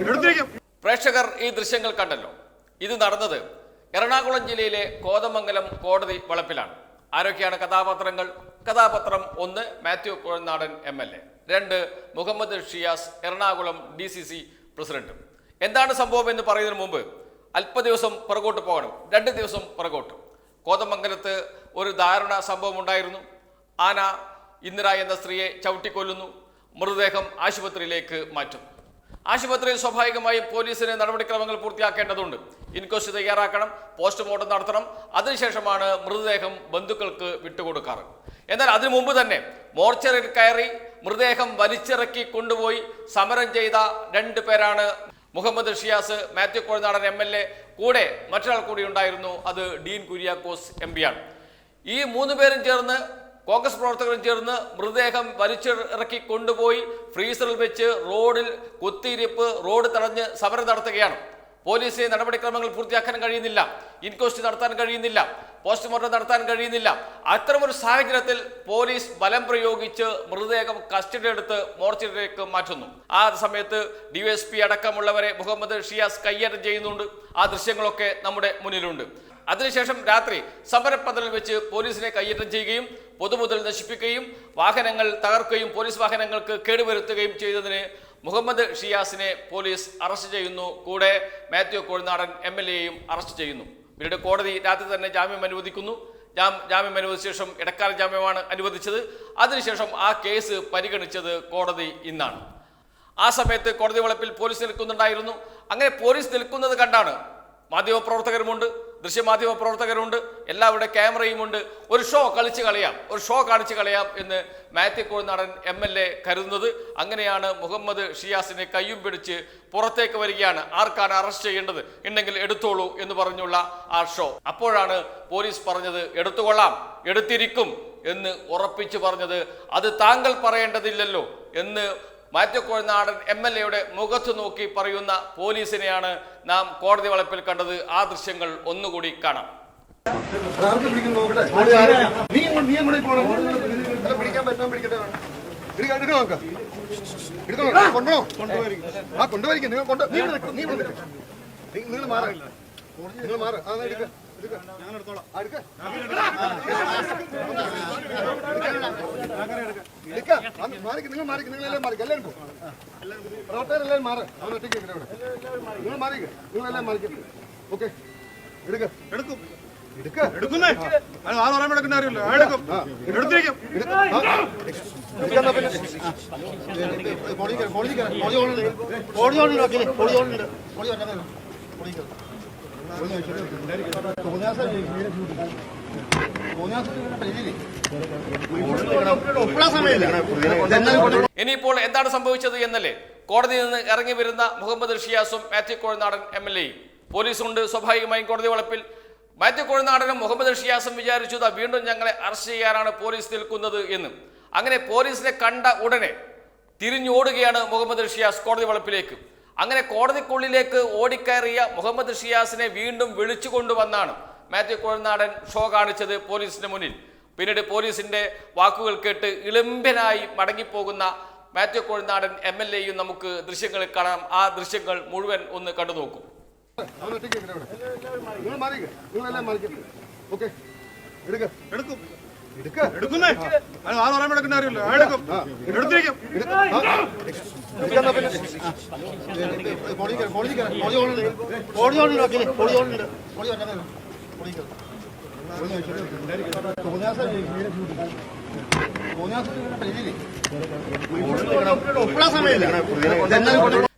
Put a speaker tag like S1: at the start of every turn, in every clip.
S1: നിങ്ങൾ
S2: പ്രേക്ഷകർ ഈ ദൃശ്യങ്ങൾ കണ്ടല്ലോ. ഇത് നടന്നത് എറണാകുളം ജില്ലയിലെ കോതമംഗലം കോടതി വളപ്പിലാണ്. ആരൊക്കെയാണ് കഥാപാത്രങ്ങൾ? കഥാപാത്രം ഒന്ന് Mathew Kuzhalnadan M L A. രണ്ട് Muhammad Shiyas Ernakulam D C C president. എന്താണ് സംഭവം എന്ന് പറയുന്നതിന് മുമ്പ് അല്പ ദിവസം പുറകോട്ട് പോകണം. രണ്ട് ദിവസം പുറകോട്ട്. കോതമംഗലത്ത് ഒരു ദാരുണ സംഭവം ഉണ്ടായിരുന്നു. ആന ഇന്ദിര എന്ന സ്ത്രീയെ ചവിട്ടിക്കൊല്ലുന്നു. മൃതദേഹം ആശുപത്രിയിലേക്ക് മാറ്റും. ആശുപത്രിയിൽ സ്വാഭാവികമായും പോലീസിന് നടപടിക്രമങ്ങൾ പൂർത്തിയാക്കേണ്ടതുണ്ട്. ഇൻക്വസ്റ്റ് തയ്യാറാക്കണം പോസ്റ്റ്മോർട്ടം നടത്തണം. അതിനുശേഷമാണ് മൃതദേഹം ബന്ധുക്കൾക്ക് വിട്ടുകൊടുക്കാറ്. എന്നാൽ അതിനു മുമ്പ് തന്നെ മോർച്ചറിൽ കയറി മൃതദേഹം വലിച്ചിറക്കി കൊണ്ടുപോയി സമരം ചെയ്ത രണ്ടു പേരാണ് Muhammad Shiyas Mathew Kuzhalnadan M L A കൂടെ മറ്റൊരാൾ കൂടി ഉണ്ടായിരുന്നു. അത് ഡീൻ കുര്യാക്കോസ് എം ആണ് ഈ മൂന്ന് പേരും ചേർന്ന് കോൺഗ്രസ് പ്രവർത്തകരും ചേർന്ന് മൃതദേഹം വലിച്ചിറക്കി കൊണ്ടുപോയി ഫ്രീസറിൽ വെച്ച് റോഡിൽ കുത്തിയിരിപ്പ് റോഡ് തടഞ്ഞ് സമരം നടത്തുകയാണ്. പോലീസിന് നടപടിക്രമങ്ങൾ പൂർത്തിയാക്കാൻ കഴിയുന്നില്ല. ഇൻക്വസ്റ്റ് നടത്താൻ കഴിയുന്നില്ല. പോസ്റ്റ്മോർട്ടം നടത്താൻ കഴിയുന്നില്ല. അത്തരമൊരു സാഹചര്യത്തിൽ പോലീസ് ബലം പ്രയോഗിച്ച് മൃതദേഹം കസ്റ്റഡി എടുത്ത് മോർച്ചറിയിലേക്ക് മാറ്റുന്നു. ആ സമയത്ത് ഡിവൈഎസ്പി അടക്കമുള്ളവരെ മുഹമ്മദ് ഷിയാസ് കയ്യേറ്റം ചെയ്യുന്നുണ്ട്. ആ ദൃശ്യങ്ങളൊക്കെ നമ്മുടെ മുന്നിലുണ്ട്. അതിനുശേഷം രാത്രി സമരപ്പന്തലിൽ വെച്ച് പോലീസിനെ കയ്യേറ്റം ചെയ്യുകയും പൊതുമുതൽ നശിപ്പിക്കുകയും വാഹനങ്ങൾ തകർക്കുകയും പോലീസ് വാഹനങ്ങൾക്ക് കേടുവരുത്തുകയും ചെയ്തതിന് മുഹമ്മദ് ഷിയാസിനെ പോലീസ് അറസ്റ്റ് ചെയ്യുന്നു. കൂടെ മാത്യു കോഴിനാടൻ എം എൽ എയും അറസ്റ്റ് ചെയ്യുന്നു. പിന്നീട് കോടതി രാത്രി തന്നെ ജാമ്യം അനുവദിക്കുന്നു. ജാം ജാമ്യം അനുവദിച്ച ശേഷം ഇടക്കാല ജാമ്യമാണ് അനുവദിച്ചത്. അതിനുശേഷം ആ കേസ് പരിഗണിച്ചത് കോടതി ഇന്നാണ്. ആ സമയത്ത് കോടതി വളപ്പിൽ പോലീസ് നിൽക്കുന്നുണ്ടായിരുന്നു. അങ്ങനെ പോലീസ് നിൽക്കുന്നത് കണ്ടാണ് മാധ്യമപ്രവർത്തകരുമുണ്ട്. ദൃശ്യമാധ്യമ പ്രവർത്തകരുണ്ട് എല്ലാവരുടെ ക്യാമറയുമുണ്ട്. ഒരു ഷോ കളിച്ച് കളയാം ഒരു ഷോ കാണിച്ച് കളയാം എന്ന് Mathew Kuzhalnadan M L A കരുതുന്നത്. അങ്ങനെയാണ് മുഹമ്മദ് ഷിയാസിനെ കയ്യും പിടിച്ച് പുറത്തേക്ക് വരികയാണ്. ആർക്കാണ് അറസ്റ്റ് ചെയ്യേണ്ടത്? ഉണ്ടെങ്കിൽ എടുത്തോളൂ എന്ന് പറഞ്ഞുള്ള ആ ഷോ. അപ്പോഴാണ് പോലീസ് പറഞ്ഞത് എടുത്തുകൊള്ളാം എടുത്തിരിക്കും എന്ന് ഉറപ്പിച്ചു പറഞ്ഞത്. അത് താങ്കൾ പറയേണ്ടതില്ലല്ലോ എന്ന് മാത്യു കോഴിനാടൻ എം എൽ എയുടെ മുഖത്ത് നോക്കി പറയുന്ന പോലീസിനെയാണ് നാം കോടതി വളപ്പിൽ കണ്ടത്. ആ ദൃശ്യങ്ങൾ ഒന്നുകൂടി കാണാം.
S1: ആർക്ക്
S3: ഞാൻ എടുത്തോളാം
S1: നീ മാറിക്ക്. നിങ്ങൾ മാറിക്ക് നിങ്ങൾ എല്ലാം മാറിക്ക് എല്ലാവരും പോകും എല്ലാവരും മാറ. അവൻ ഒറ്റയ്ക്ക് ഇവിടെ. നിങ്ങൾ മാറിക്ക നിങ്ങളെല്ലാം മാറിക്കട്ടെ ഓക്കെ. എടുക്ക.
S3: എടുക്കും.
S1: എടുക്ക.
S3: എടുക്കുന്നേ. അത് ആൾ പറയാൻ എടുക്കുന്ന കാര്യമില്ല എടുക്കും. എടുത്തിരിക്കും.
S2: ഇനിയിപ്പോൾ എന്താണ് സംഭവിച്ചത് എന്നല്ലേ? കോടതിയിൽ നിന്ന് ഇറങ്ങി വരുന്ന മുഹമ്മദ് ഷിയാസും മാത്യു കോഴിനാടൻ എം എൽ എയും. പോലീസുണ്ട് സ്വാഭാവികമായും കോടതി വളപ്പിൽ. മാത്യു കോഴിനാടനും മുഹമ്മദ് ഷിയാസും വിചാരിച്ചു "ദാ വീണ്ടും ഞങ്ങളെ അറസ്റ്റ് ചെയ്യാനാണ് പോലീസ് നിൽക്കുന്നത് എന്ന്. അങ്ങനെ പോലീസിനെ കണ്ട ഉടനെ തിരിഞ്ഞോടുകയാണ് മുഹമ്മദ് ഷിയാസ് കോടതി വളപ്പിലേക്ക്. അങ്ങനെ കോടതിക്കുള്ളിലേക്ക് ഓടിക്കയറിയ മുഹമ്മദ് ഷിയാസിനെ വീണ്ടും വിളിച്ചു കൊണ്ടുവന്നാണ്. മാത്യു കോഴനാടൻ ഷോ കാണിച്ചത് പോലീസിന് മുന്നിൽ പിന്നീട് പോലീസിന്റെ വാക്കുകൾ കേട്ട് ഇളിമ്പനായി മടങ്ങിപ്പോകുന്ന മാത്യു കോഴനാടൻ എം എൽ എയും നമുക്ക് ദൃശ്യങ്ങളിൽ കാണാം ആ ദൃശ്യങ്ങൾ മുഴുവൻ ഒന്ന് കണ്ടു നോക്കൂ
S1: എടുക്ക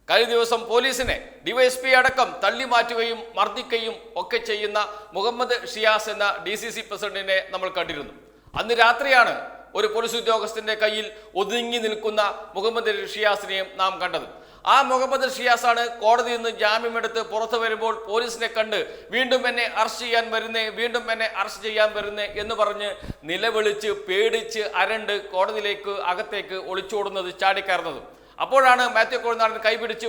S2: കഴിഞ്ഞ ദിവസം പോലീസിനെ ഡിവൈഎസ്പി അടക്കം തള്ളി മാറ്റുകയും മർദ്ദിക്കുകയും ഒക്കെ ചെയ്യുന്ന മുഹമ്മദ് ഷിയാസ് എന്ന ഡി സി സി പ്രസിഡന്റിനെ നമ്മൾ കണ്ടിരുന്നു. അന്ന് രാത്രിയാണ് ഒരു പോലീസ് ഉദ്യോഗസ്ഥന്റെ കയ്യിൽ ഒതുങ്ങി നിൽക്കുന്ന മുഹമ്മദ് ഷിയാസിനെയും നാം കണ്ടത്. ആ മുഹമ്മദ് ഷിയാസാണ് കോടതിയിൽ നിന്ന് ജാമ്യമെടുത്ത് പുറത്തു വരുമ്പോൾ പോലീസിനെ കണ്ട് വീണ്ടും എന്നെ അറസ്റ്റ് ചെയ്യാൻ വരുന്നേ വീണ്ടും എന്നെ അറസ്റ്റ് ചെയ്യാൻ വരുന്നേ എന്ന് പറഞ്ഞ് നിലവിളിച്ച് പേടിച്ച് അരണ്ട് കോടതിയിലേക്ക് അകത്തേക്ക് ഒളിച്ചോടുന്നത് ചാടിക്കയറുന്നത്. അപ്പോഴാണ് മാത്യു കോഴിനാടൻ കൈപിടിച്ച്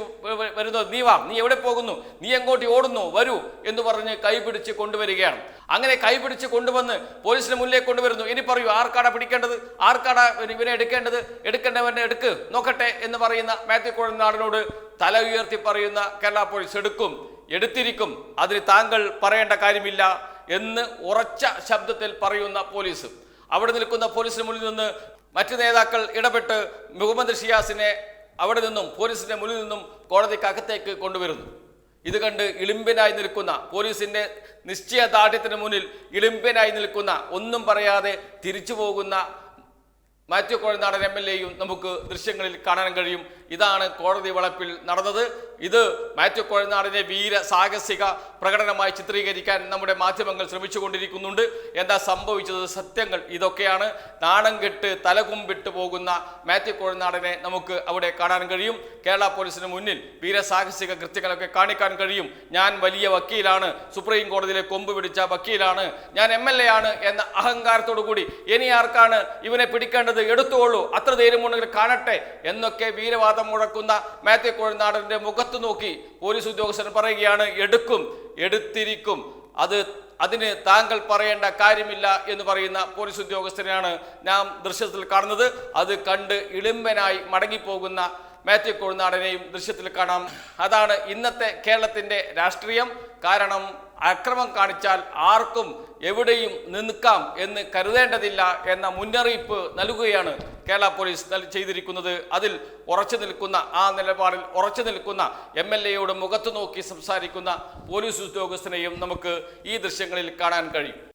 S2: വരുന്നത്. നീ വാ നീ എവിടെ പോകുന്നു? നീ എങ്ങോട്ട് ഓടുന്നു? വരൂ എന്ന് പറഞ്ഞ് കൈപിടിച്ച് കൊണ്ടുവരികയാണ്. അങ്ങനെ കൈപിടിച്ച് കൊണ്ടുവന്ന് പോലീസിന് മുന്നിലേക്ക് കൊണ്ടുവരുന്നു. ഇനി പറയൂ ആർക്കാട പിടിക്കേണ്ടത്? ആർക്കാട ഇവനെ എടുക്കേണ്ടത്? എടുക്കേണ്ടവനെ എടുക്ക് നോക്കട്ടെ എന്ന് പറയുന്ന മാത്യു കോഴിനാടനോട് തല ഉയർത്തി പറയുന്ന കേരള പോലീസ് എടുക്കും എടുത്തിരിക്കും. അതിന് താങ്കൾ പറയേണ്ട കാര്യമില്ല എന്ന് ഉറച്ച ശബ്ദത്തിൽ പറയുന്ന പോലീസ്. അവിടെ നിൽക്കുന്ന പോലീസിന് മുന്നിൽ നിന്ന് മറ്റു നേതാക്കൾ ഇടപെട്ട് മുഹമ്മദ് ഷിയാസിനെ അവിടെ നിന്നും പോലീസിന്റെ മുന്നിൽ നിന്നും കോടതിക്കകത്തേക്ക് കൊണ്ടുവരുന്നു. ഇത് കണ്ട് ഇളിമ്പനായി നിൽക്കുന്ന പോലീസിന്റെ നിശ്ചയദാർഢ്യത്തിന് മുന്നിൽ ഇളിമ്പനായി നിൽക്കുന്ന ഒന്നും പറയാതെ തിരിച്ചു പോകുന്ന മാത്യു കോഴനാടൻ എം എൽ എയും നമുക്ക് ദൃശ്യങ്ങളിൽ കാണാൻ കഴിയും. ഇതാണ് കോടതി വളപ്പിൽ നടന്നത്. ഇത് മാത്യു കോഴനാടിനെ വീര സാഹസിക പ്രകടനമായി ചിത്രീകരിക്കാൻ നമ്മുടെ മാധ്യമങ്ങൾ ശ്രമിച്ചുകൊണ്ടിരിക്കുന്നുണ്ട്. എന്താ സംഭവിച്ചത്? സത്യങ്ങൾ ഇതൊക്കെയാണ്. നാണം കെട്ട് തലകുമ്പിട്ട് പോകുന്ന മാത്യു കോഴനാടനെ നമുക്ക് അവിടെ കാണാൻ കഴിയും. കേരള പോലീസിന് മുന്നിൽ വീരസാഹസിക കൃത്യങ്ങളൊക്കെ കാണിക്കാൻ കഴിയും. ഞാൻ വലിയ വക്കീലാണ്. സുപ്രീം കോടതിയിലെ കൊമ്പ് പിടിച്ച വക്കീലാണ്. ഞാൻ എം എൽ എ ആണ് എന്ന അഹങ്കാരത്തോടു കൂടി ഇനി ആർക്കാണ് ഇവനെ പിടിക്കേണ്ടത്? എടുത്തോളൂ. അത്ര ധൈര്യമുണ്ടെങ്കിൽ കാണട്ടെ എന്നൊക്കെ വീരവാദം മുഴക്കുന്ന മാത്യു കോഴിനാടന്റെ മുഖത്ത് നോക്കി പോലീസ് ഉദ്യോഗസ്ഥൻ പറയുകയാണ് എടുക്കും എടുത്തിരിക്കും. അത് അതിന് താങ്കൾ പറയേണ്ട കാര്യമില്ല എന്ന് പറയുന്ന പോലീസ് ഉദ്യോഗസ്ഥനെയാണ് നാം ദൃശ്യത്തിൽ കാണുന്നത്. അത് കണ്ട് ഇളിമ്പനായി മടങ്ങിപ്പോകുന്ന മാത്യു കോഴിനാടനെയും ദൃശ്യത്തിൽ കാണാം. അതാണ് ഇന്നത്തെ കേരളത്തിന്റെ രാഷ്ട്രീയം. കാരണം അക്രമം കാണിച്ചാൽ ആർക്കും എവിടെയും നിൽക്കാം എന്ന് കരുതേണ്ടതില്ല എന്ന മുന്നറിയിപ്പ് നൽകുകയാണ് കേരള പോലീസ് ചെയ്തിരിക്കുന്നത്. അതിൽ ഉറച്ചു നിൽക്കുന്ന ആ നിലപാടിൽ ഉറച്ചു നിൽക്കുന്ന എം എൽ എയോട് മുഖത്ത് നോക്കി സംസാരിക്കുന്ന പോലീസ് ഉദ്യോഗസ്ഥനെയും നമുക്ക് ഈ ദൃശ്യങ്ങളിൽ കാണാൻ കഴിയും.